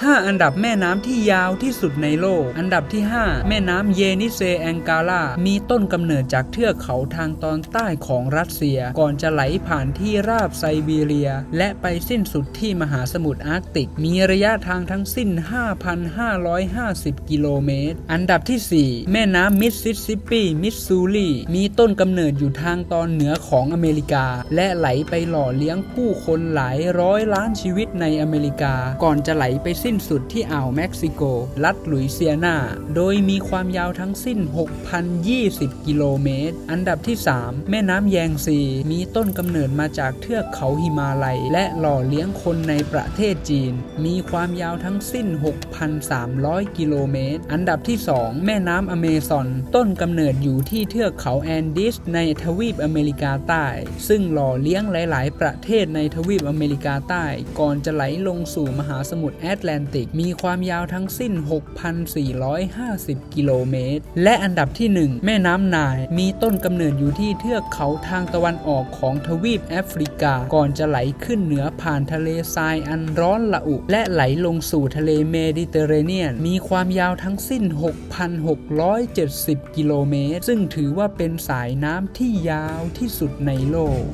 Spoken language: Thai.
5 อันดับแม่น้ำที่ยาวที่สุดในโลก อันดับที่ 5 แม่น้ำเยนิเซแองกาลา มีต้นกำเนิดจากเทือกเขาทางตอนใต้ของรัสเซีย ก่อนจะไหลผ่านที่ราบไซบีเรีย และไปสิ้นสุดที่มหาสมุทรอาร์กติก มีระยะทางทั้งสิ้น 5,550 กิโลเมตร อันดับที่ 4 แม่น้ำมิสซิสซิปปีมิสซูรีมีต้นกำเนิดอยู่ทางตอนเหนือของอเมริกา และไหลไปหล่อเลี้ยงผู้คนหลายร้อยล้านชีวิตในอเมริกา ก่อนจะไหลไปสิ้นสุดที่อ่าวเม็กซิโก รัฐหลุยเซียนา โดยมีความยาวทั้งสิ้น 6,020 กิโลเมตร อันดับที่ 3 แม่น้ำแยงซี มีต้นกำเนิดมาจากเทือกเขาหิมาลัย และหล่อเลี้ยงคนในประเทศจีน มีความยาวทั้งสิ้น 6,300 กิโลเมตร อันดับที่ 2 แม่น้ำอเมซอน ต้นกำเนิดอยู่ที่เทือกเขาแอนดิสในทวีปอเมริกาใต้ ซึ่งหล่อเลี้ยงหลาย ๆ ประเทศในทวีปอเมริกาใต้ ก่อนจะไหลลงสู่มหาสมุทรแอตแลนติก มีความยาวทั้งสิ้น 6,450 กิโลเมตร และอันดับที่ 1 แม่น้ำนาย มีต้นกำเนิดอยู่ที่เทือกเขาทางตะวันออกของทวีปแอฟริกา ก่อนจะไหลขึ้นเหนือผ่านทะเลทรายอันร้อนละอุ และไหลลงสู่ทะเลเมดิเตอร์เรเนียน มีความยาวทั้งสิ้น 6,670 กิโลเมตร ซึ่งถือว่าเป็นสายน้ำที่ยาวที่สุดในโลก